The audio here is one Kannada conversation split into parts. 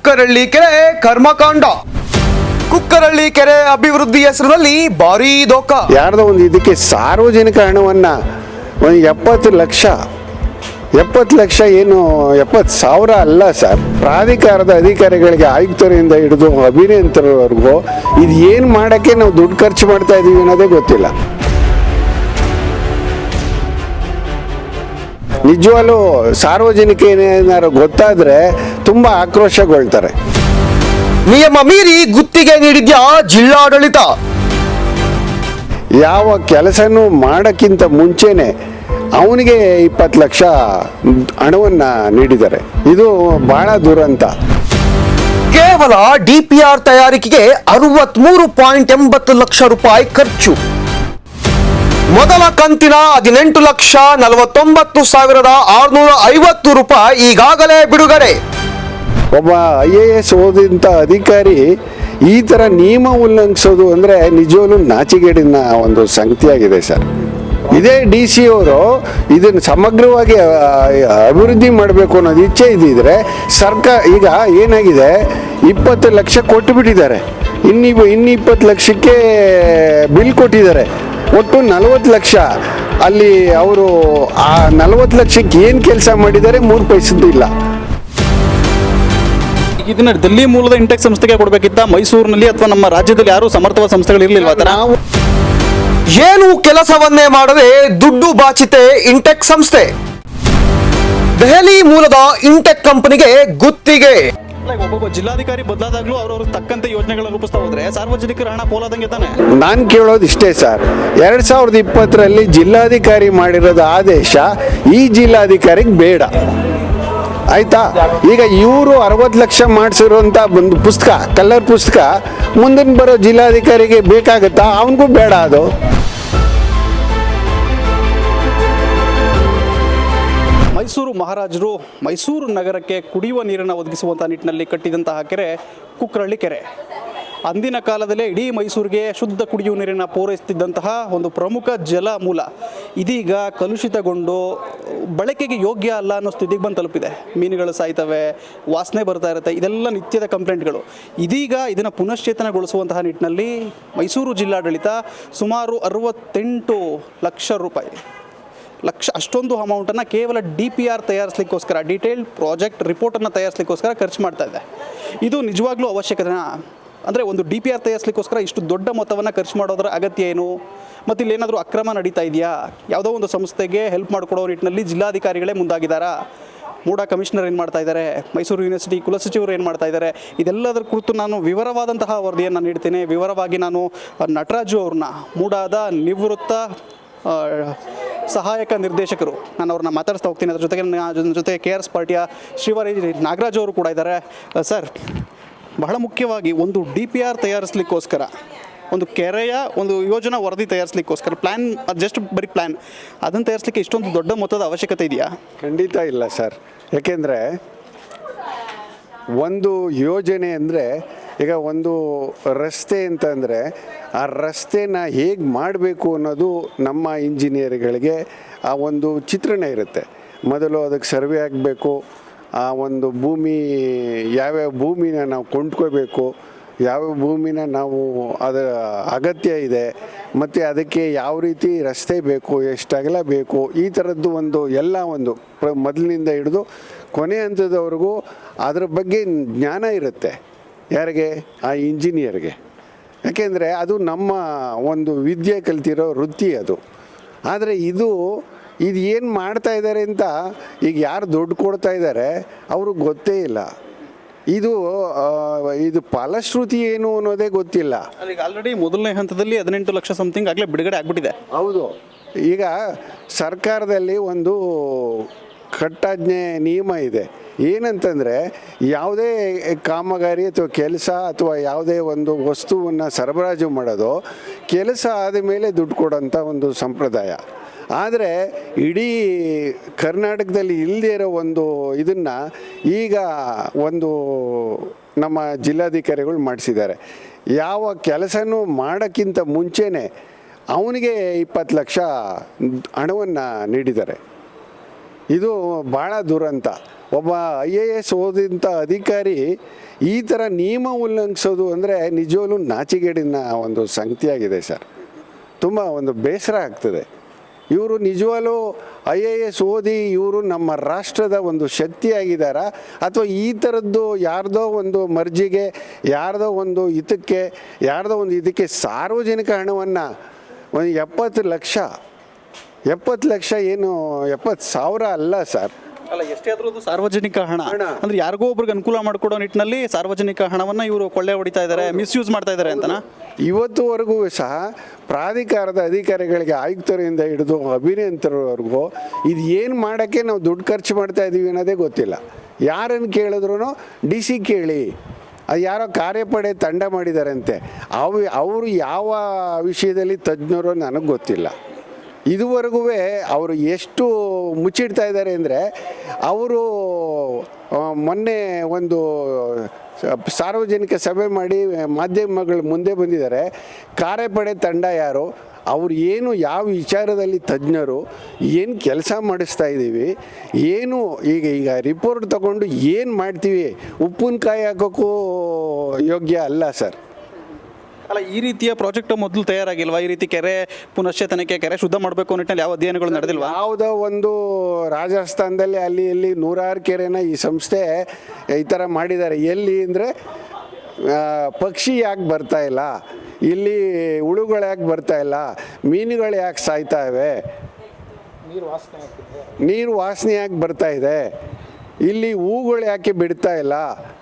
ಕುಕ್ಕರಳ್ಳಿ ಕೆರೆ ಕರ್ಮಕಾಂಡ. ಕುಕ್ಕರಳ್ಳಿ ಕೆರೆ ಅಭಿವೃದ್ಧಿ ಹೆಸರಿನಲ್ಲಿ ಭಾರೀ ದೋಖ. ಯಾರ್ದೋ ಒಂದು ಇದಕ್ಕೆ ಸಾರ್ವಜನಿಕ ಹಣವನ್ನ ಒಂದು ಎಪ್ಪತ್ತು ಲಕ್ಷ ಎಪ್ಪತ್ತು ಲಕ್ಷ ಏನು, ಎಪ್ಪತ್ತು ಸಾವಿರ ಅಲ್ಲ ಸರ್. ಪ್ರಾಧಿಕಾರದ ಅಧಿಕಾರಿಗಳಿಗೆ, ಆಯುಕ್ತರಿಂದ ಹಿಡಿದು ಅಭಿನಂತರವರೆಗೂ ಇದು ಏನು ಮಾಡೋಕ್ಕೆ ನಾವು ದುಡ್ಡು ಖರ್ಚು ಮಾಡ್ತಾ ಇದ್ದೀವಿ ಅನ್ನೋದೇ ಗೊತ್ತಿಲ್ಲ. ನಿಜವಾಗ್ಲೂ ಸಾರ್ವಜನಿಕ ಏನಾದ್ರು ಗೊತ್ತಾದರೆ ತುಂಬ ಆಕ್ರೋಶಗೊಳ್ತಾರೆ. ನಿಯಮ ಮೀರಿ ಗುತ್ತಿಗೆ ನೀಡಿದ್ಯಾ ಜಿಲ್ಲಾಡಳಿತ? ಯಾವ ಕೆಲಸನೂ ಮಾಡೋಕ್ಕಿಂತ ಮುಂಚೆನೆ ಅವನಿಗೆ ಇಪ್ಪತ್ತು ಲಕ್ಷ ಹಣವನ್ನು ನೀಡಿದ್ದಾರೆ. ಇದು ಬಹಳ ದುರಂತ. ಕೇವಲ ಡಿಪಿಆರ್ ತಯಾರಿಕೆಗೆ ಅರವತ್ಮೂರು ಪಾಯಿಂಟ್ ಎಂಬತ್ತು ಲಕ್ಷ ರೂಪಾಯಿ ಖರ್ಚು. ಮೊದಲ ಕಂತಿನ ಹದಿನೆಂಟು ಲಕ್ಷ ನಲವತ್ತೊಂಬತ್ತು ಸಾವಿರದ ಆರುನೂರ ಐವತ್ತು ರೂಪಾಯಿ ಈಗಾಗಲೇ ಬಿಡುಗಡೆ. ಒಬ್ಬ ಐ ಎ ಎಸ್ ಓದಿದಂಥ ಅಧಿಕಾರಿ ಈ ಥರ ನಿಯಮ ಉಲ್ಲಂಘಿಸೋದು ಅಂದರೆ ನಿಜವೂ ನಾಚಿಗೇಡಿನ ಒಂದು ಸಂಗತಿಯಾಗಿದೆ ಸರ್. ಇದೇ ಡಿ ಸಿ ಅವರು ಇದನ್ನು ಸಮಗ್ರವಾಗಿ ಅಭಿವೃದ್ಧಿ ಮಾಡಬೇಕು ಅನ್ನೋದು ಇಚ್ಛೆ ಇದ್ದಿದ್ರೆ ಸರ್ಕಾರ ಈಗ ಏನಾಗಿದೆ, ಇಪ್ಪತ್ತು ಲಕ್ಷ ಕೊಟ್ಟು ಬಿಟ್ಟಿದ್ದಾರೆ ಇನ್ನಿಬ್ಬ ಇನ್ನು ಇಪ್ಪತ್ತು ಲಕ್ಷಕ್ಕೆ ಬಿಲ್ ಕೊಟ್ಟಿದ್ದಾರೆ. ಒಟ್ಟು ನಲವತ್ತು ಲಕ್ಷ. ಅಲ್ಲಿ ಅವರು ಆ ನಲವತ್ತು ಲಕ್ಷಕ್ಕೆ ಏನು ಕೆಲಸ ಮಾಡಿದ್ದಾರೆ ಮೂರು ಪೈಸದ್ದು ಇಲ್ಲ. ಇದನ್ನ ದಿಲ್ಲಿ ಮೂಲದ ಇಂಟೆಕ್ ಸಂಸ್ಥೆಗೆ ಕೊಡಬೇಕಿತ್ತ? ಮೈಸೂರಿನಲ್ಲಿ ಅಥವಾ ನಮ್ಮ ರಾಜ್ಯದಲ್ಲಿ ಯಾರು ಸಮರ್ಥವಾದ ಸಂಸ್ಥೆಗಳು ಇರಲಿಲ್ಲ ನಾವು ಏನು ಕೆಲಸವನ್ನೇ ಮಾಡದೆ ದುಡ್ಡು ಬಾಚಿತೆ ಇಂಟೆಕ್ ಸಂಸ್ಥೆ. ದೆಹಲಿ ಮೂಲದ ಇಂಟೆಕ್ ಕಂಪನಿಗೆ ಗುತ್ತಿಗೆ. Like ಒಬ್ಬೊಬ್ಬ ಜಿಲ್ಲಾಧಿಕಾರಿ ಬದಲಾದಾಗ್ಲೂ ಅವ್ರವ್ರ ತಕ್ಕಂತೆ ಯೋಜನೆಗಳನ್ನು ರೂಪಿಸ್ತಾ ಹೋದ್ರೆ ಸಾರ್ವಜನಿಕರ ಹಣ ಪೋಲಾದಂಗೆ ತಾನೆ? ನಾನು ಕೇಳೋದು ಇಷ್ಟೇ ಸರ್. ಎರಡ್ ಸಾವಿರದ ಇಪ್ಪತ್ತರಲ್ಲಿ ಜಿಲ್ಲಾಧಿಕಾರಿ ಮಾಡಿರೋದು ಆದೇಶ ಈ ಜಿಲ್ಲಾಧಿಕಾರಿಗೆ ಬೇಡ. ಆಯ್ತಾ? ಈಗ ಇವರು ಅರವತ್ತು ಲಕ್ಷ ಮಾಡಿಸಿರುವಂಥ ಒಂದು ಪುಸ್ತಕ, ಕಲ್ಲರ್ ಪುಸ್ತಕ ಮುಂದಿನ ಬರೋ ಜಿಲ್ಲಾಧಿಕಾರಿಗೆ ಬೇಕಾಗುತ್ತಾ? ಅವನಿಗೂ ಬೇಡ ಅದು. ಮಹಾರಾಜರು ಮೈಸೂರು ನಗರಕ್ಕೆ ಕುಡಿಯುವ ನೀರನ್ನು ಒದಗಿಸುವಂಥ ನಿಟ್ಟಿನಲ್ಲಿ ಕಟ್ಟಿದಂತಹ ಕೆರೆ ಕುಕ್ರಳ್ಳಿ ಕೆರೆ. ಅಂದಿನ ಕಾಲದಲ್ಲೇ ಇಡೀ ಮೈಸೂರಿಗೆ ಶುದ್ಧ ಕುಡಿಯುವ ನೀರನ್ನು ಪೂರೈಸುತ್ತಿದ್ದಂತಹ ಒಂದು ಪ್ರಮುಖ ಜಲ ಮೂಲ. ಇದೀಗ ಕಲುಷಿತಗೊಂಡು ಬಳಕೆಗೆ ಯೋಗ್ಯ ಅಲ್ಲ ಅನ್ನೋ ಸ್ಥಿತಿಗೆ ಬಂದು ತಲುಪಿದೆ. ಮೀನುಗಳು ಸಾಯ್ತವೆ, ವಾಸನೆ ಬರ್ತಾ ಇರುತ್ತೆ, ಇದೆಲ್ಲ ನಿತ್ಯದ ಕಂಪ್ಲೇಂಟ್ಗಳು. ಇದೀಗ ಇದನ್ನು ಪುನಶ್ಚೇತನಗೊಳಿಸುವಂತಹ ನಿಟ್ಟಿನಲ್ಲಿ ಮೈಸೂರು ಜಿಲ್ಲಾಡಳಿತ ಸುಮಾರು ಅರವತ್ತೆಂಟು ಲಕ್ಷ ರೂಪಾಯಿ. ಲಕ್ಷ ಅಷ್ಟೊಂದು ಅಮೌಂಟನ್ನು ಕೇವಲ ಡಿ ಪಿ ಆರ್ ತಯಾರಿಸ್ಲಿಕ್ಕೋಸ್ಕರ, ಡೀಟೇಲ್ಡ್ ಪ್ರಾಜೆಕ್ಟ್ ರಿಪೋರ್ಟನ್ನು ತಯಾರಿಸ್ಲಿಕ್ಕೋಸ್ಕರ ಖರ್ಚು ಮಾಡ್ತಾ ಇದೆ. ಇದು ನಿಜವಾಗ್ಲೂ ಅವಶ್ಯಕತೆನಾ ಅಂದರೆ ಒಂದು ಡಿ ಪಿ ಆರ್ ತಯಾರಿಸ್ಲಿಕ್ಕೋಸ್ಕರ ಇಷ್ಟು ದೊಡ್ಡ ಮೊತ್ತವನ್ನು ಖರ್ಚು ಮಾಡೋದರ ಅಗತ್ಯ ಏನು? ಮತ್ತು ಇಲ್ಲೇನಾದರೂ ಅಕ್ರಮ ನಡೀತಾ ಇದೆಯಾ? ಯಾವುದೋ ಒಂದು ಸಂಸ್ಥೆಗೆ ಹೆಲ್ಪ್ ಮಾಡಿಕೊಡೋ ನಿಟ್ಟಿನಲ್ಲಿ ಜಿಲ್ಲಾಧಿಕಾರಿಗಳೇ ಮುಂದಾಗಿದ್ದಾರಾ? ಮೂಡಾ ಕಮಿಷನರ್ ಏನು ಮಾಡ್ತಾ ಇದ್ದಾರೆ? ಮೈಸೂರು ಯೂನಿವರ್ಸಿಟಿ ಕುಲಸಚಿವರು ಏನು ಮಾಡ್ತಾ ಇದ್ದಾರೆ? ಇದೆಲ್ಲದರ ಕುರಿತು ನಾನು ವಿವರವಾದಂತಹ ವರದಿಯನ್ನು ನೀಡ್ತೀನಿ. ವಿವರವಾಗಿ ನಾನು ನಟರಾಜು ಅವ್ರನ್ನ, ಮೂಡಾದ ನಿವೃತ್ತ ಸಹಾಯಕ ನಿರ್ದೇಶಕರು. ನಾನು ಅವ್ರನ್ನ ಮಾತಾಡಿಸ್ತಾ ಹೋಗ್ತೀನಿ. ಅದ್ರ ಜೊತೆಗೆ ನನ್ನ ಜೊತೆ ಕೆ ಆರ್ ಎಸ್ ಪಾರ್ಟಿಯ ಶ್ರೀವಾರಿ ನಾಗರಾಜ್ ಅವರು ಕೂಡ ಇದ್ದಾರೆ. ಸರ್, ಬಹಳ ಮುಖ್ಯವಾಗಿ ಒಂದು ಡಿ ಪಿ ಆರ್ ತಯಾರಿಸ್ಲಿಕ್ಕೋಸ್ಕರ, ಒಂದು ಕೆರೆಯ ಒಂದು ಯೋಜನಾ ವರದಿ ತಯಾರಿಸ್ಲಿಕ್ಕೋಸ್ಕರ ಪ್ಲ್ಯಾನ್ ಜಸ್ಟ್ ಬರೀ ಪ್ಲ್ಯಾನ್ ಅದನ್ನು ತಯಾರಿಸಲಿಕ್ಕೆ ಇಷ್ಟೊಂದು ದೊಡ್ಡ ಮೊತ್ತದ ಅವಶ್ಯಕತೆ ಇದೆಯಾ? ಖಂಡಿತ ಇಲ್ಲ, ಸರ್. ಯಾಕೆಂದರೆ, ಒಂದು ಯೋಜನೆ ಅಂದರೆ ಈಗ ಒಂದು ರಸ್ತೆ ಅಂತಂದರೆ ಆ ರಸ್ತೆನ ಹೇಗೆ ಮಾಡಬೇಕು ಅನ್ನೋದು ನಮ್ಮ ಇಂಜಿನಿಯರ್ಗಳಿಗೆ ಆ ಒಂದು ಚಿತ್ರಣ ಇರುತ್ತೆ. ಮೊದಲು ಅದಕ್ಕೆ ಸರ್ವೆ ಆಗಬೇಕು, ಆ ಒಂದು ಭೂಮಿ, ಯಾವ್ಯಾವ ಭೂಮಿನ ನಾವು ಕೊಂಡ್ಕೋಬೇಕು ಯಾವ ಭೂಮಿನ ನಾವು ಅದರ ಅಗತ್ಯ ಇದೆ, ಮತ್ತು ಅದಕ್ಕೆ ಯಾವ ರೀತಿ ರಸ್ತೆ ಬೇಕು, ಎಷ್ಟು ಅಗಲ ಬೇಕು, ಈ ಥರದ್ದು ಒಂದು ಎಲ್ಲ ಒಂದು ಮೊದಲಿನಿಂದ ಹಿಡಿದು ಕೊನೆ ಹಂತದವರೆಗೂ ಅದರ ಬಗ್ಗೆ ಜ್ಞಾನ ಇರುತ್ತೆ. ಯಾರಿಗೆ? ಆ ಇಂಜಿನಿಯರ್ಗೆ. ಯಾಕೆಂದರೆ ಅದು ನಮ್ಮ ಒಂದು ವಿದ್ಯೆ ಕಲ್ತಿರೋ ವೃತ್ತಿ ಅದು. ಆದರೆ ಇದು ಇದು ಏನು ಮಾಡ್ತಾ ಇದ್ದಾರೆ ಅಂತ ಈಗ ಯಾರು ದುಡ್ಡು ಕೊಡ್ತಾ ಇದ್ದಾರೆ ಅವ್ರಿಗೆ ಗೊತ್ತೇ ಇಲ್ಲ. ಇದು ಇದು ಫಲಶ್ರುತಿ ಏನು ಅನ್ನೋದೇ ಗೊತ್ತಿಲ್ಲ. ಈಗ ಆಲ್ರೆಡಿ ಮೊದಲನೇ ಹಂತದಲ್ಲಿ ಹದಿನೆಂಟು ಲಕ್ಷ ಸಮಥಿಂಗ್ ಆಗಲೇ ಬಿಡುಗಡೆ ಆಗ್ಬಿಟ್ಟಿದೆ. ಹೌದು. ಈಗ ಸರ್ಕಾರದಲ್ಲಿ ಒಂದು ಕಟ್ಟಾಜ್ಞೆ ನಿಯಮ ಇದೆ. ಏನಂತಂದರೆ ಯಾವುದೇ ಕಾಮಗಾರಿ ಅಥವಾ ಕೆಲಸ ಅಥವಾ ಯಾವುದೇ ಒಂದು ವಸ್ತುವನ್ನು ಸರಬರಾಜು ಮಾಡೋದು ಕೆಲಸ ಆದ ಮೇಲೆ ದುಡ್ಡು ಕೊಡೋಂಥ ಒಂದು ಸಂಪ್ರದಾಯ. ಆದರೆ ಇಡೀ ಕರ್ನಾಟಕದಲ್ಲಿ ಇಲ್ಲದೇ ಇರೋ ಒಂದು ಇದನ್ನು ಈಗ ಒಂದು ನಮ್ಮ ಜಿಲ್ಲಾಧಿಕಾರಿಗಳು ಮಾಡಿಸಿದ್ದಾರೆ. ಯಾವ ಕೆಲಸನೂ ಮಾಡೋಕ್ಕಿಂತ ಮುಂಚೆನೇ ಅವನಿಗೆ ಇಪ್ಪತ್ತು ಲಕ್ಷ ಹಣವನ್ನು ನೀಡಿದ್ದಾರೆ. ಇದು ಭಾಳ ದುರಂತ. ಒಬ್ಬ ಐ ಎ ಎಸ್ ಓದಿದಂಥ ಅಧಿಕಾರಿ ಈ ಥರ ನಿಯಮ ಉಲ್ಲಂಘಿಸೋದು ಅಂದರೆ ನಿಜವಾಗ್ಲೂ ನಾಚಿಗೇಡಿನ ಒಂದು ಸಂಗತಿಯಾಗಿದೆ ಸರ್. ತುಂಬ ಒಂದು ಬೇಸರ ಆಗ್ತದೆ. ಇವರು ನಿಜವಾಗ್ಲೂ ಐ ಎ ಎಸ್ ಓದಿ ಇವರು ನಮ್ಮ ರಾಷ್ಟ್ರದ ಒಂದು ಶಕ್ತಿಯಾಗಿದ್ದಾರಾ? ಅಥವಾ ಈ ಥರದ್ದು ಯಾರ್ದೋ ಒಂದು ಮರ್ಜಿಗೆ, ಯಾರ್ದೋ ಒಂದು ಹಿತಕ್ಕೆ, ಯಾರ್ದೋ ಒಂದು ಇದಕ್ಕೆ ಸಾರ್ವಜನಿಕ ಹಣವನ್ನು ಒಂದು ಎಪ್ಪತ್ತು ಲಕ್ಷ ಎಪ್ಪತ್ತು ಲಕ್ಷ ಏನು, ಎಪ್ಪತ್ತು ಸಾವಿರ ಅಲ್ಲ ಸರ್. ಅಲ್ಲ ಎಷ್ಟೇ ಆದ್ರೂ ಅದು ಸಾರ್ವಜನಿಕ ಹಣ. ಅಂದ್ರೆ ಯಾರಿಗೋ ಒಬ್ರಿಗೆ ಅನುಕೂಲ ಮಾಡಿಕೊಡೋ ನಿಟ್ಟಿನಲ್ಲಿ ಸಾರ್ವಜನಿಕ ಹಣವನ್ನ ಇವರು ಕೊಳ್ಳೆ ಹೊಡಿತಾ ಇದ್ದಾರೆ ಮಿಸ್ಯೂಸ್ ಮಾಡ್ತಾ ಇದ್ದಾರೆ ಅಂತನಾ? ಇವತ್ತುವರೆಗೂ ಸಹ ಪ್ರಾಧಿಕಾರದ ಅಧಿಕಾರಿಗಳಿಗೆ ಆಯುಕ್ತರಿಂದ ಹಿಡಿದು ಅಭಿನಂತರವರೆಗೂ ಇದು ಏನು ಮಾಡೋಕ್ಕೆ ನಾವು ದುಡ್ಡು ಖರ್ಚು ಮಾಡ್ತಾ ಇದ್ದೀವಿ ಅನ್ನೋದೇ ಗೊತ್ತಿಲ್ಲ. ಯಾರನ್ನು ಕೇಳಿದ್ರು ಡಿ ಸಿ ಕೇಳಿ ಅದು ಯಾರೋ ಕಾರ್ಯಪಡೆ ತಂಡ ಮಾಡಿದಾರಂತೆ. ಅವು ಅವರು ಯಾವ ವಿಷಯದಲ್ಲಿ ತಜ್ಞರು ನನಗೆ ಗೊತ್ತಿಲ್ಲ. ಇದುವರೆಗೂ ಅವರು ಎಷ್ಟು ಮುಚ್ಚಿಡ್ತಾ ಇದ್ದಾರೆ ಅಂದರೆ ಅವರು ಮೊನ್ನೆ ಒಂದು ಸಾರ್ವಜನಿಕ ಸಭೆ ಮಾಡಿ ಮಾಧ್ಯಮಗಳ ಮುಂದೆ ಬಂದಿದ್ದಾರೆ. ಕಾರ್ಯಪಡೆ ತಂಡ ಯಾರು, ಅವ್ರು ಏನು ಯಾವ ವಿಚಾರದಲ್ಲಿ ತಜ್ಞರು, ಏನು ಕೆಲಸ ಮಾಡಿಸ್ತಾ ಇದ್ದೀವಿ, ಏನು ಈಗ ಈಗ ರಿಪೋರ್ಟ್ ತಗೊಂಡು ಏನು ಮಾಡ್ತೀವಿ, ಉಪ್ಪಿನಕಾಯಿ ಹಾಕೋಕ್ಕೂ ಯೋಗ್ಯ ಅಲ್ಲ ಸರ್. ಅಲ್ಲ ಈ ರೀತಿಯ ಪ್ರಾಜೆಕ್ಟ್ ಮೊದಲು ತಯಾರಾಗಿಲ್ವಾ? ಈ ರೀತಿ ಕೆರೆ ಪುನಶ್ಚೇತನಕ್ಕೆ ಕೆರೆ ಶುದ್ಧ ಮಾಡಬೇಕು ನಿಟ್ಟಿನಲ್ಲಿ ಯಾವ ಅಧ್ಯಯನಗಳು ನಡೆದಿಲ್ವಾ? ಯಾವುದೋ ಒಂದು ರಾಜಸ್ಥಾನದಲ್ಲಿ ಅಲ್ಲಿ ಇಲ್ಲಿ ನೂರಾರು ಕೆರೆನ ಈ ಸಂಸ್ಥೆ ಈ ಥರ ಮಾಡಿದ್ದಾರೆ. ಎಲ್ಲಿ ಅಂದರೆ ಪಕ್ಷಿ ಯಾಕೆ ಬರ್ತಾ ಇಲ್ಲ? ಇಲ್ಲಿ ಹುಳುಗಳು ಯಾಕೆ ಬರ್ತಾ ಇಲ್ಲ? ಮೀನುಗಳು ಯಾಕೆ ಸಾಯ್ತಾ ಇವೆ? ನೀರು ವಾಸನೆ ಯಾಕೆ ಬರ್ತಾ ಇದೆ? ಇಲ್ಲಿ ಹೂಗಳು ಯಾಕೆ ಬಿಡ್ತಾ ಇಲ್ಲ?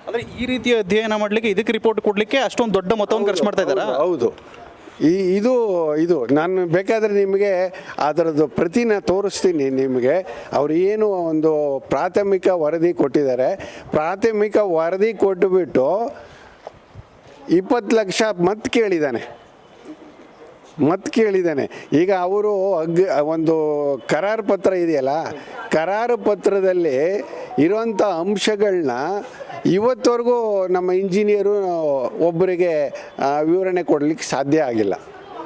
ಅಂದ್ರೆ ಈ ರೀತಿಯ ಅಧ್ಯಯನ ಮಾಡ್ಲಿಕ್ಕೆ ಇದಕ್ಕೆ ರಿಪೋರ್ಟ್ ಕೊಡ್ಲಿಕ್ಕೆ ಅಷ್ಟೊಂದು ದೊಡ್ಡ ಮೊತ್ತವನ್ನು ಖರ್ಚು ಮಾಡ್ತಾ ಇದ್ದಾರಾ? ಹೌದು ಈ ಇದು ಇದು ನಾನು ಬೇಕಾದರೆ ನಿಮಗೆ ಅದರದ್ದು ಪ್ರತಿನ ತೋರಿಸ್ತೀನಿ ನಿಮಗೆ. ಅವರು ಏನು ಒಂದು ಪ್ರಾಥಮಿಕ ವರದಿ ಕೊಟ್ಟಿದ್ದಾರೆ. ಪ್ರಾಥಮಿಕ ವರದಿ ಕೊಟ್ಟುಬಿಟ್ಟು ಇಪ್ಪತ್ತು ಲಕ್ಷ ಮತ್ತೆ ಕೇಳಿದ್ದಾನೆ. ಮತ್ತೆ ಕೇಳಿದ್ದಾನೆ. ಈಗ ಅವರು ಅಗ್, ಒಂದು ಕರಾರು ಪತ್ರ ಇದೆಯಲ್ಲ, ಕರಾರು ಪತ್ರದಲ್ಲಿ ಇರುವಂಥ ಅಂಶಗಳನ್ನ ಇವತ್ತವರೆಗೂ ನಮ್ಮ ಇಂಜಿನಿಯರು ಒಬ್ಬರಿಗೆ ವಿವರಣೆ ಕೊಡಲಿಕ್ಕೆ ಸಾಧ್ಯ ಆಗಿಲ್ಲ.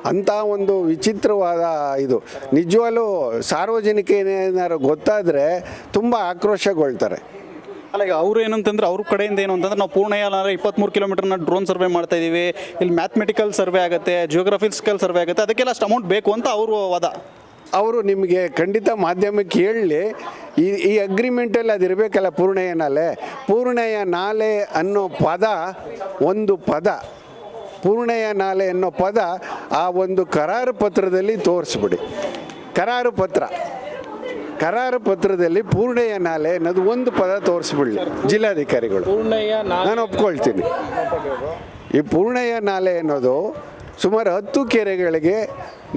ಅಂಥ ಒಂದು ವಿಚಿತ್ರವಾದ ಇದು. ನಿಜವಾಗಲೂ ಸಾರ್ವಜನಿಕ ಏನೇನಾದ್ರು ಗೊತ್ತಾದರೆ ತುಂಬ ಆಕ್ರೋಶಗೊಳ್ತಾರೆ. ಅಲ್ಲ, ಈಗ ಅವ್ರು ಏನಂತಂದ್ರೆ ಅವ್ರ ಕಡೆಯಿಂದ ಏನು ಅಂತಂದ್ರೆ ನಾವು ಪೂರ್ಣಯ್ಯ ಇಪ್ಪತ್ಮೂರು ಕಿಲೋಮೀಟರ್ನ ಡ್ರೋನ್ ಸರ್ವೆ ಮಾಡ್ತಾ ಇದೀವಿ. ಇಲ್ಲಿ ಮ್ಯಾಥಮೆಟಿಕಲ್ ಸರ್ವೆ ಆಗುತ್ತೆ ಜಿಯೋಗ್ರಫಿಕಲ್ ಸರ್ವೆ ಆಗುತ್ತೆ, ಅದಕ್ಕೆಲ್ಲ ಅಷ್ಟು ಅಮೌಂಟ್ ಬೇಕು ಅಂತ ಅವರು ವಾದ. ಅವರು ನಿಮಗೆ ಖಂಡಿತ ಮಾಧ್ಯಮಕ್ಕೆ ಹೇಳಲಿ ಈ ಈ ಅಗ್ರಿಮೆಂಟಲ್ಲಿ ಅದು ಇರಬೇಕಲ್ಲ ಪೂರ್ಣಯ್ಯ ನಾಲೆ ಪೂರ್ಣಯ್ಯ ನಾಲೆ ಅನ್ನೋ ಪದ, ಒಂದು ಪದ ಪೂರ್ಣಯ್ಯ ನಾಲೆ ಅನ್ನೋ ಪದ ಆ ಒಂದು ಕರಾರು ಪತ್ರದಲ್ಲಿ ತೋರಿಸ್ಬಿಡಿ. ಕರಾರು ಪತ್ರ. ಕರಾರು ಪತ್ರದಲ್ಲಿ ಪೂರ್ಣಯ್ಯ ನಾಲೆ ಅನ್ನೋದು ಒಂದು ಪದ ತೋರಿಸ್ಬಿಡ್ಲಿ ಜಿಲ್ಲಾಧಿಕಾರಿಗಳು. ಪೂರ್ಣಯ್ಯ ನಾನು ಒಪ್ಕೊಳ್ತೀನಿ. ಈ ಪೂರ್ಣಯ್ಯ ನಾಲೆ ಅನ್ನೋದು ಸುಮಾರು ಹತ್ತು ಕೆರೆಗಳಿಗೆ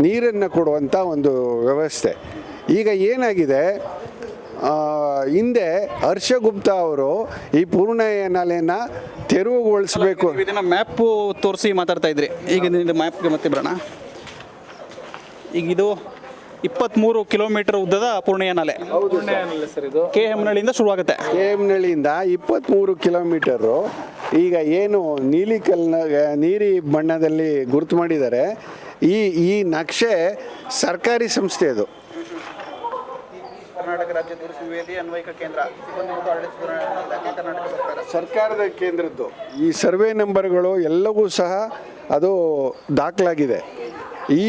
ನೀರನ್ನು ಕೊಡುವಂಥ ಒಂದು ವ್ಯವಸ್ಥೆ. ಈಗ ಏನಾಗಿದೆ? ಹಿಂದೆ ಹರ್ಷಗುಪ್ತ ಅವರು ಈ ಪೂರ್ಣಯ್ಯ ನಾಲೆನ ತೆರವುಗೊಳಿಸಬೇಕು. ಇದನ್ನ ಮ್ಯಾಪ್ ತೋರಿಸಿ ಮಾತಾಡ್ತಾ ಇದ್ರಿ. ಈಗ ಮ್ಯಾಪ್ಗೆ ಮತ್ತೆ ಬರೋಣ. ಈಗ ಇದು ಇಪ್ಪತ್ತ್ಮೂರು ಕಿಲೋಮೀಟರ್ ಉದ್ದದ ಪೂರ್ಣಯ್ಯ ನಾಲೆ. ಪೂರ್ಣಯ್ಯನಲ್ಲ ಸರ್ ಇದು ಕೆ ಹೆಮ್ಮನಹಳ್ಳಿಯಿಂದ ಶುರುವಾಗುತ್ತೆ ಕೆಎಮ್ನಳ್ಳಿಯಿಂದ ಇಪ್ಪತ್ತ್ಮೂರು ಕಿಲೋಮೀಟರು. ಈಗ ಏನು ನೀಲಿ ಕಲ್ನ ನೀಲಿ ಬಣ್ಣದಲ್ಲಿ ಗುರುತು ಮಾಡಿದ್ದಾರೆ. ಈ ಈ ನಕ್ಷೆ ಸರ್ಕಾರಿ ಸಂಸ್ಥೆ ಅದು. ಕರ್ನಾಟಕ ರಾಜ್ಯ ದೂರ ಸಂವೇದಿ ಅನ್ವಯಿಕ ಕೇಂದ್ರ. ಸಿಬ್ಬಂದಿ ಮತ್ತು ಆಡಳಿತ ಇಲಾಖೆ ಕರ್ನಾಟಕ ಸರ್ಕಾರ. ಸರ್ಕಾರದ ಕೇಂದ್ರದ್ದು. ಈ ಸರ್ವೆ ನಂಬರ್ಗಳು ಎಲ್ಲವೂ ಸಹ ಅದು ದಾಖಲಾಗಿದೆ. ಈ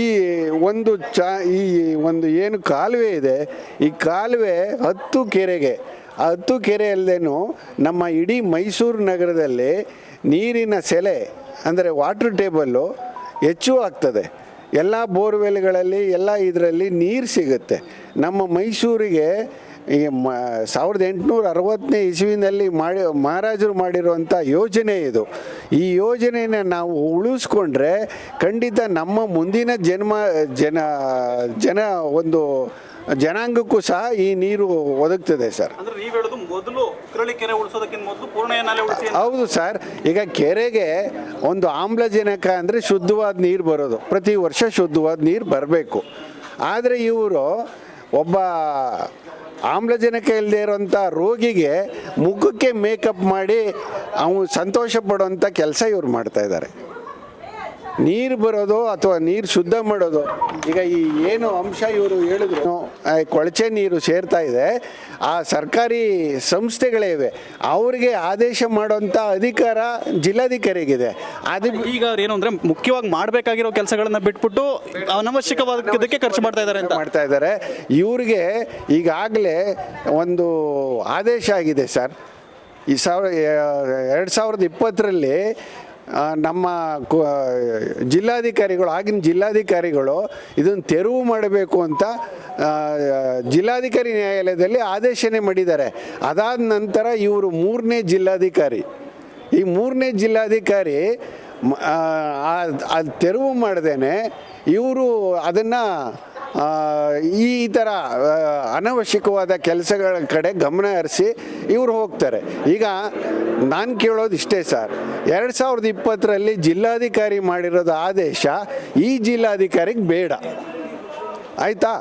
ಒಂದು ಚಾ ಈ ಒಂದು ಏನು ಕಾಲುವೆ ಇದೆ, ಈ ಕಾಲುವೆ ಹತ್ತು ಕೆರೆಗೆ. ಹತ್ತು ಕೆರೆ ಅಲ್ಲದೇನು ನಮ್ಮ ಇಡೀ ಮೈಸೂರು ನಗರದಲ್ಲಿ ನೀರಿನ ಸೆಲೆ, ಅಂದರೆ ವಾಟರ್ ಟೇಬಲ್ಲು ಹೆಚ್ಚು ಆಗ್ತದೆ. ಎಲ್ಲ ಬೋರ್ವೆಲ್ಗಳಲ್ಲಿ, ಎಲ್ಲ ಇದರಲ್ಲಿ ನೀರು ಸಿಗುತ್ತೆ. ನಮ್ಮ ಮೈಸೂರಿಗೆ ಈ ಮ ಸಾವಿರದ ಎಂಟುನೂರ ಅರವತ್ತನೇ ಇಸುವಿನಲ್ಲಿ ಮಾಡಿ ಮಹಾರಾಜರು ಮಾಡಿರುವಂಥ ಯೋಜನೆ ಇದು. ಈ ಯೋಜನೆಯನ್ನು ನಾವು ಉಳಿಸ್ಕೊಂಡ್ರೆ ಖಂಡಿತ ನಮ್ಮ ಮುಂದಿನ ಜನ್ಮ ಜನ ಜನ ಒಂದು ಜನಾಂಗಕ್ಕೂ ಸಹ ಈ ನೀರು ಒದಗ್ತದೆ ಸರ್. ಹೌದು ಸರ್. ಈಗ ಕೆರೆಗೆ ಒಂದು ಆಮ್ಲಜನಕ ಅಂದರೆ ಶುದ್ಧವಾದ ನೀರು ಬರೋದು. ಪ್ರತಿ ವರ್ಷ ಶುದ್ಧವಾದ ನೀರು ಬರಬೇಕು. ಆದರೆ ಇವರು ಒಬ್ಬ ಆಮ್ಲಜನಕ ಇಲ್ಲದೆ ಇರೋಂಥ ರೋಗಿಗೆ ಮುಖಕ್ಕೆ ಮೇಕಪ್ ಮಾಡಿ ಅವನು ಸಂತೋಷ ಪಡುವಂಥ ಕೆಲಸ ಇವ್ರು ಮಾಡ್ತಾ ಇದ್ದಾರೆ. ನೀರು ಬರೋದು ಅಥವಾ ನೀರು ಶುದ್ಧ ಮಾಡೋದು? ಈಗ ಈ ಏನು ಅಂಶ ಇವರು ಹೇಳಿದ್ರು? ಕೊಳಚೆ ನೀರು ಸೇರ್ತಾ ಇದೆ. ಆ ಸರ್ಕಾರಿ ಸಂಸ್ಥೆಗಳೇ ಇವೆ. ಅವರಿಗೆ ಆದೇಶ ಮಾಡೋಂಥ ಅಧಿಕಾರ ಜಿಲ್ಲಾಧಿಕಾರಿಗಿದೆ. ಅದು ಈಗ ಅವ್ರು ಏನು ಅಂದರೆ ಮುಖ್ಯವಾಗಿ ಮಾಡಬೇಕಾಗಿರೋ ಕೆಲಸಗಳನ್ನು ಬಿಟ್ಬಿಟ್ಟು ಅನವಶ್ಯಕವಾದಕ್ಕೆ ಖರ್ಚು ಮಾಡ್ತಾ ಇದ್ದಾರೆ ಅಂತ. ಮಾಡ್ತಾ ಇದ್ದಾರೆ ಇವ್ರಿಗೆ ಈಗಾಗಲೇ ಒಂದು ಆದೇಶ ಆಗಿದೆ ಸರ್. ಈ ಸಾವಿರ ಎರಡು ಸಾವಿರದ ಇಪ್ಪತ್ತರಲ್ಲಿ ನಮ್ಮ ಜಿಲ್ಲಾಧಿಕಾರಿಗಳು, ಆಗಿನ ಜಿಲ್ಲಾಧಿಕಾರಿಗಳು ಇದನ್ನು ತೆರವು ಮಾಡಬೇಕು ಅಂತ ಜಿಲ್ಲಾಧಿಕಾರಿ ನ್ಯಾಯಾಲಯದಲ್ಲಿ ಆದೇಶನೇ ಮಾಡಿದ್ದಾರೆ. ಅದಾದ ನಂತರ ಇವರು ಮೂರನೇ ಜಿಲ್ಲಾಧಿಕಾರಿ. ಈ ಮೂರನೇ ಜಿಲ್ಲಾಧಿಕಾರಿ ಅದು ತೆರವು ಮಾಡ್ದೇನೆ ಇವರು ಅದನ್ನು ಈ ಥರ ಅನವಶ್ಯಕವಾದ ಕೆಲಸಗಳ ಕಡೆ ಗಮನ ಹರಿಸಿ ಇವರು ಹೋಗ್ತಾರೆ. ಈಗ ನಾನು ಕೇಳೋದು ಇಷ್ಟೇ ಸರ್. ಎರಡು ಸಾವಿರದ ಇಪ್ಪತ್ತರಲ್ಲಿ ಜಿಲ್ಲಾಧಿಕಾರಿ ಮಾಡಿರೋದು ಆದೇಶ ಈ ಜಿಲ್ಲಾಧಿಕಾರಿಗೆ ಬೇಡ. ಆಯಿತಾ?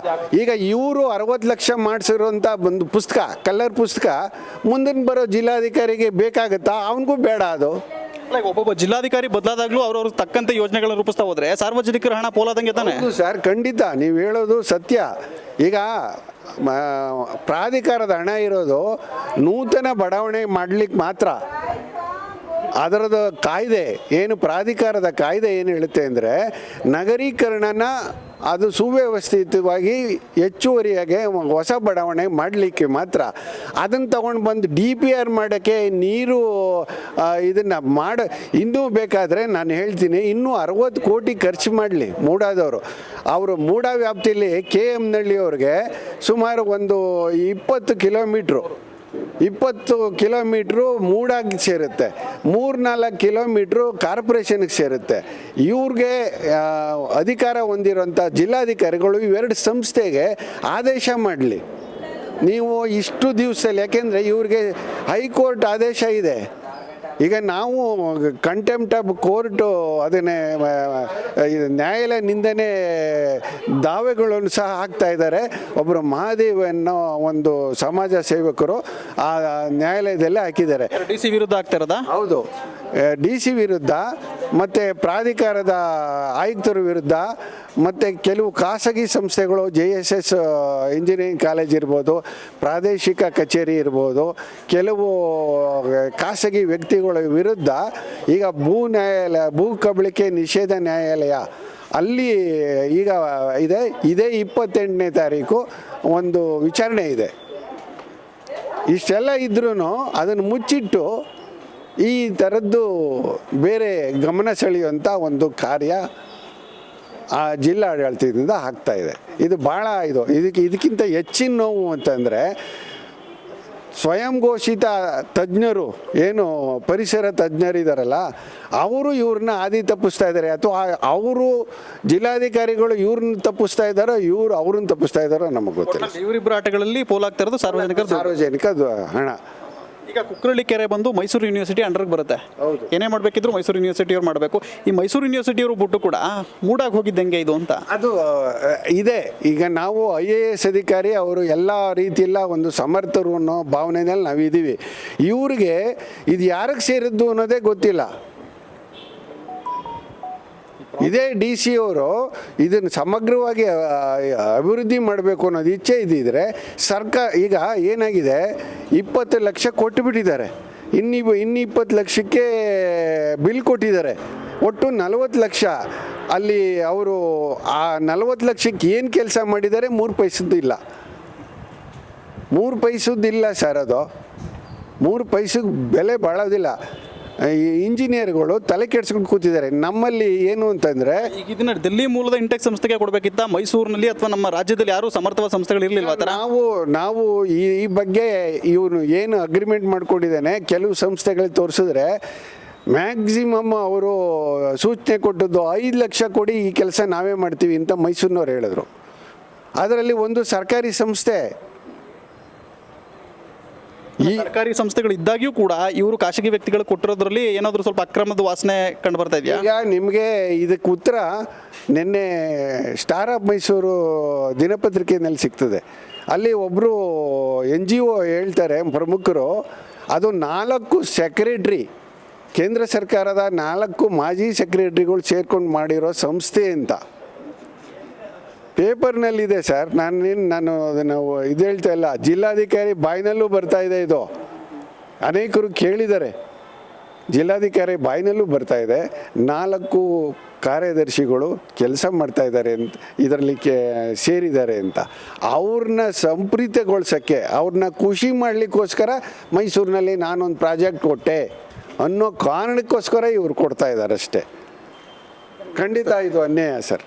ಈಗ ಇವರು ಅರವತ್ತು ಲಕ್ಷ ಮಾಡಿಸಿರೋಂಥ ಒಂದು ಪುಸ್ತಕ, ಕಲ್ಲರ್ ಪುಸ್ತಕ ಮುಂದಿನ ಬರೋ ಜಿಲ್ಲಾಧಿಕಾರಿಗೆ ಬೇಕಾಗುತ್ತಾ? ಅವನಿಗೂ ಬೇಡ ಅದು. ಒಬ್ಬೊಬ್ಬ ಜಿಲ್ಲಾಧಿಕಾರಿ ಬದಲಾದಾಗ್ಲೂ ಅವ್ರವ್ರ ತಕ್ಕಂತೆ ಯೋಜನೆಗಳನ್ನ ರೂಪಿಸ್ತಾ ಹೋದ್ರೆ ಸಾರ್ವಜನಿಕರ ಹಣ ಪೋಲಾದಂಗೆ ತಾನೆ? ಸರ್, ಖಂಡಿತ. ನೀವು ಹೇಳೋದು ಸತ್ಯ. ಈಗ ಪ್ರಾಧಿಕಾರದ ಹಣ ಇರೋದು ನೂತನ ಬಡಾವಣೆ ಮಾಡ್ಲಿಕ್ಕೆ ಮಾತ್ರ. ಅದರದ ಕಾಯ್ದೆ, ಏನು ಪ್ರಾಧಿಕಾರದ ಕಾಯ್ದೆ ಏನು ಹೇಳುತ್ತೆ ಅಂದರೆ, ನಗರೀಕರಣನ ಅದು ಸುವ್ಯವಸ್ಥಿತವಾಗಿ ಹೆಚ್ಚುವರಿಯಾಗಿ ಹೊಸ ಬಡಾವಣೆ ಮಾಡಲಿಕ್ಕೆ ಮಾತ್ರ. ಅದನ್ನು ತಗೊಂಡು ಬಂದು ಡಿ ಪಿ ಆರ್ ಮಾಡೋಕ್ಕೆ ನೀರು ಇದನ್ನು ಮಾಡ, ಇನ್ನೂ ಬೇಕಾದರೆ ನಾನು ಹೇಳ್ತೀನಿ, ಇನ್ನೂ ಅರವತ್ತು ಕೋಟಿ ಖರ್ಚು ಮಾಡಲಿ ಮೂಡಾದವರು. ಅವರು ಮೂಡಾ ವ್ಯಾಪ್ತಿಯಲ್ಲಿ ಕೆ ಎಂ ನಳ್ಳಿಯವ್ರಿಗೆ ಸುಮಾರು ಒಂದು ಇಪ್ಪತ್ತು ಕಿಲೋಮೀಟ್ರು. ಇಪ್ಪತ್ತು ಕಿಲೋಮೀಟ್ರು ಮೂಡಾಗಿ ಸೇರುತ್ತೆ. ಮೂರ್ನಾಲ್ಕು ಕಿಲೋಮೀಟ್ರು ಕಾರ್ಪೊರೇಷನ್ಗೆ ಸೇರುತ್ತೆ. ಇವ್ರಿಗೆ ಅಧಿಕಾರ ಹೊಂದಿರುವಂಥ ಜಿಲ್ಲಾಧಿಕಾರಿಗಳು ಇವೆರಡು ಸಂಸ್ಥೆಗೆ ಆದೇಶ ಮಾಡಲಿ. ನೀವು ಇಷ್ಟು ದಿವಸದಲ್ಲಿ, ಯಾಕೆಂದರೆ ಇವ್ರಿಗೆ ಹೈಕೋರ್ಟ್ ಆದೇಶ ಇದೆ. ಈಗ ನಾವು ಕಂಟೆಂಪ್ಟ್ ಆಫ್ ಕೋರ್ಟು ಅದನ್ನೇ ಇದು ನ್ಯಾಯಾಲಯ ನಿಂದನೆ ದಾವೆಗಳನ್ನು ಸಹ ಹಾಕ್ತಾ ಇದ್ದಾರೆ. ಒಬ್ಬರು ಮಹಾದೇವ್ ಅನ್ನೋ ಒಂದು ಸಮಾಜ ಸೇವಕರು ಆ ನ್ಯಾಯಾಲಯದಲ್ಲೇ ಹಾಕಿದ್ದಾರೆ. ಡಿ ಸಿ ವಿರುದ್ಧ ಆಗ್ತಾ ಇರೋದಾ? ಹೌದು. ಡಿ ಸಿ ವಿರುದ್ಧ, ಮತ್ತು ಪ್ರಾಧಿಕಾರದ ಆಯುಕ್ತರ ವಿರುದ್ಧ, ಮತ್ತು ಕೆಲವು ಖಾಸಗಿ ಸಂಸ್ಥೆಗಳು, J S S engineering college ಇರ್ಬೋದು, ಪ್ರಾದೇಶಿಕ ಕಚೇರಿ ಇರ್ಬೋದು, ಕೆಲವು ಖಾಸಗಿ ವ್ಯಕ್ತಿಗಳ ವಿರುದ್ಧ ಈಗ ಭೂ ನ್ಯಾಯಾಲಯ ಭೂ ಕಬಳಿಕೆ ನಿಷೇಧ ನ್ಯಾಯಾಲಯ, ಅಲ್ಲಿ ಈಗ ಇದೆ, ಇದೇ ಇಪ್ಪತ್ತೆಂಟನೇ ತಾರೀಕು ಒಂದು ವಿಚಾರಣೆ ಇದೆ. ಇಷ್ಟೆಲ್ಲ ಇದ್ರೂ ಅದನ್ನು ಮುಚ್ಚಿಟ್ಟು ಈ ಥರದ್ದು ಬೇರೆ ಗಮನ ಸೆಳೆಯುವಂಥ ಒಂದು ಕಾರ್ಯ ಆ ಜಿಲ್ಲಾಡಳಿತದಿಂದ ಆಗ್ತಾ ಇದೆ. ಇದು ಭಾಳ ಇದು ಇದಕ್ಕೆ ಇದಕ್ಕಿಂತ ಹೆಚ್ಚಿನ ನೋವು ಅಂತಂದರೆ ಸ್ವಯಂ ಘೋಷಿತ ತಜ್ಞರು ಏನು ಪರಿಸರ ತಜ್ಞರಿದ್ದಾರಲ್ಲ ಅವರು ಇವ್ರನ್ನ ಆದಿ ತಪ್ಪಿಸ್ತಾ ಇದ್ದಾರೆ ಅಥವಾ ಅವರು ಜಿಲ್ಲಾಧಿಕಾರಿಗಳು ಇವ್ರನ್ನ ತಪ್ಪಿಸ್ತಾ ಇದ್ದಾರೋ ಇವರು ಅವ್ರನ್ನ ತಪ್ಪಿಸ್ತಾ ಇದ್ದಾರೋ ನಮಗೆ ಗೊತ್ತಿಲ್ಲ. ಇವರಿಬ್ಬರ ಆಟಗಳಲ್ಲಿ ಪೋಲಾಗ್ತಾ ಇರೋದು ಸಾರ್ವಜನಿಕ ಸಾರ್ವಜನಿಕ ಹಣ. ಈಗ ಕುಕ್ರಳ್ಳಿ ಕೆರೆ ಬಂದು ಮೈಸೂರು ಯೂನಿವರ್ಸಿಟಿ ಅಂಡರ್ಗೆ ಬರುತ್ತೆ. ಹೌದು. ಏನೇ ಮಾಡಬೇಕಿದ್ರು ಮೈಸೂರು ಯೂನಿವರ್ಸಿಟಿಯವ್ರು ಮಾಡಬೇಕು. ಈ ಮೈಸೂರು ಯೂನಿವರ್ಸಿಟಿಯವರು ಬಿಟ್ಟು ಕೂಡ ಮೂಡಾಗಿ ಹೋಗಿದ್ದಂಗೆ ಇದು ಅಂತ? ಅದು ಇದೆ. ಈಗ ನಾವು ಐ ಎ ಎಸ್ ಅಧಿಕಾರಿ ಅವರು ಎಲ್ಲ ರೀತಿಯಲ್ಲ ಒಂದು ಸಮರ್ಥರು ಅನ್ನೋ ಭಾವನೆಯಲ್ಲಿ ನಾವಿದ್ದೀವಿ. ಇವ್ರಿಗೆ ಇದು ಯಾರಿಗೆ ಸೇರಿದ್ದು ಅನ್ನೋದೇ ಗೊತ್ತಿಲ್ಲ. ಇದೇ ಡಿ ಸಿ ಅವರು ಇದನ್ನು ಸಮಗ್ರವಾಗಿ ಅಭಿವೃದ್ಧಿ ಮಾಡಬೇಕು ಅನ್ನೋದು ಇಚ್ಛೆ ಇದ್ದಿದ್ರೆ ಸರ್ಕಾರ ಈಗ ಏನಾಗಿದೆ, ಇಪ್ಪತ್ತು ಲಕ್ಷ ಕೊಟ್ಟು ಬಿಟ್ಟಿದ್ದಾರೆ. ಇನ್ನಿವು ಇನ್ನು ಇಪ್ಪತ್ತು ಲಕ್ಷಕ್ಕೆ ಬಿಲ್ ಕೊಟ್ಟಿದ್ದಾರೆ. ಒಟ್ಟು ನಲವತ್ತು ಲಕ್ಷ. ಅಲ್ಲಿ ಅವರು, ಆ ನಲವತ್ತು ಲಕ್ಷಕ್ಕೆ ಏನು ಕೆಲಸ ಮಾಡಿದ್ದಾರೆ, ಮೂರು ಪೈಸದ್ದು ಇಲ್ಲ. ಮೂರು ಪೈಸದ್ದು ಇಲ್ಲ ಸರ್ ಅದು. ಮೂರು ಪೈಸಕ್ಕೆ ಬೆಲೆ ಬಾಳೋದಿಲ್ಲ. ಇಂಜಿನಿಯರ್ಗಳು ತಲೆ ಕೆಡಿಸ್ಕೊಂಡು ಕೂತಿದ್ದಾರೆ. ನಮ್ಮಲ್ಲಿ ಏನು ಅಂತಂದರೆ ಈಗ ಇದನ್ನ ದಿಲ್ಲಿ ಮೂಲದ ಇಂಟೆಕ್ ಸಂಸ್ಥೆಗೆ ಕೊಡಬೇಕಿತ್ತ? ಮೈಸೂರಿನಲ್ಲಿ ಅಥವಾ ನಮ್ಮ ರಾಜ್ಯದಲ್ಲಿ ಯಾರು ಸಮರ್ಥವಾದ ಸಂಸ್ಥೆಗಳು ಇರಲಿಲ್ಲ ಆ ಥರ? ನಾವು ನಾವು ಈ ಈ ಬಗ್ಗೆ ಇವನು ಏನು ಅಗ್ರಿಮೆಂಟ್ ಮಾಡ್ಕೊಂಡಿದ್ದಾನೆ ಕೆಲವು ಸಂಸ್ಥೆಗಳು ತೋರಿಸಿದ್ರೆ ಮ್ಯಾಕ್ಸಿಮಮ್ ಅವರು ಸೂಚನೆ ಕೊಟ್ಟದ್ದು ಐದು ಲಕ್ಷ ಕೊಡಿ ಈ ಕೆಲಸ ನಾವೇ ಮಾಡ್ತೀವಿ ಅಂತ ಮೈಸೂರಿನವ್ರು ಹೇಳಿದ್ರು. ಅದರಲ್ಲಿ ಒಂದು ಸರ್ಕಾರಿ ಸಂಸ್ಥೆ ಈ ಸರ್ಕಾರಿ ಸಂಸ್ಥೆಗಳು ಇದ್ದಾಗ್ಯೂ ಕೂಡ ಇವರು ಖಾಸಗಿ ವ್ಯಕ್ತಿಗಳು ಕೊಟ್ಟಿರೋದ್ರಲ್ಲಿ ಏನಾದರೂ ಸ್ವಲ್ಪ ಅಕ್ರಮದ ವಾಸನೆ ಕಂಡು ಬರ್ತಾ ಇದೆಯಾ? ಈಗ ನಿಮಗೆ ಇದಕ್ಕೆ ಉತ್ತರ ನಿನ್ನೆ ಸ್ಟಾರ್ ಆಫ್ ಮೈಸೂರು ದಿನಪತ್ರಿಕೆಯಲ್ಲಿ ಸಿಗ್ತದೆ. ಅಲ್ಲಿ ಒಬ್ಬರು ಎನ್ ಜಿ ಒ ಹೇಳ್ತಾರೆ ಪ್ರಮುಖರು, ಅದು ನಾಲ್ಕು ಸೆಕ್ರೆಟ್ರಿ, ಕೇಂದ್ರ ಸರ್ಕಾರದ ನಾಲ್ಕು ಮಾಜಿ ಸೆಕ್ರೆಟ್ರಿಗಳು ಸೇರ್ಕೊಂಡು ಮಾಡಿರೋ ಸಂಸ್ಥೆ ಅಂತ. ಪೇಪರ್ನಲ್ಲಿದೆ ಸರ್. ನಾನೇನು ನಾನು ಅದನ್ನು ಇದು ಹೇಳ್ತಾ ಇಲ್ಲ. ಜಿಲ್ಲಾಧಿಕಾರಿ ಬಾಯಿನಲ್ಲೂ ಬರ್ತಾ ಇದೆ ಇದು. ಅನೇಕರು ಕೇಳಿದ್ದಾರೆ. ಜಿಲ್ಲಾಧಿಕಾರಿ ಬಾಯಿನಲ್ಲೂ ಬರ್ತಾ ಇದೆ. ನಾಲ್ಕು ಕಾರ್ಯದರ್ಶಿಗಳು ಕೆಲಸ ಮಾಡ್ತಾ ಇದ್ದಾರೆ ಅಂತ ಇದರಲ್ಲಿ ಕೆ ಸೇರಿದ್ದಾರೆ ಅಂತ. ಅವ್ರನ್ನ ಸಂಪ್ರೀತಗೊಳ್ಸೋಕ್ಕೆ ಅವ್ರನ್ನ ಖುಷಿ ಮಾಡಲಿಕ್ಕೋಸ್ಕರ ಮೈಸೂರಿನಲ್ಲಿ ನಾನೊಂದು ಪ್ರಾಜೆಕ್ಟ್ ಕೊಟ್ಟೆ ಅನ್ನೋ ಕಾರಣಕ್ಕೋಸ್ಕರ ಇವರು ಕೊಡ್ತಾ ಇದ್ದಾರೆ ಅಷ್ಟೇ. ಖಂಡಿತ ಇದು ಅನ್ಯಾಯ ಸರ್.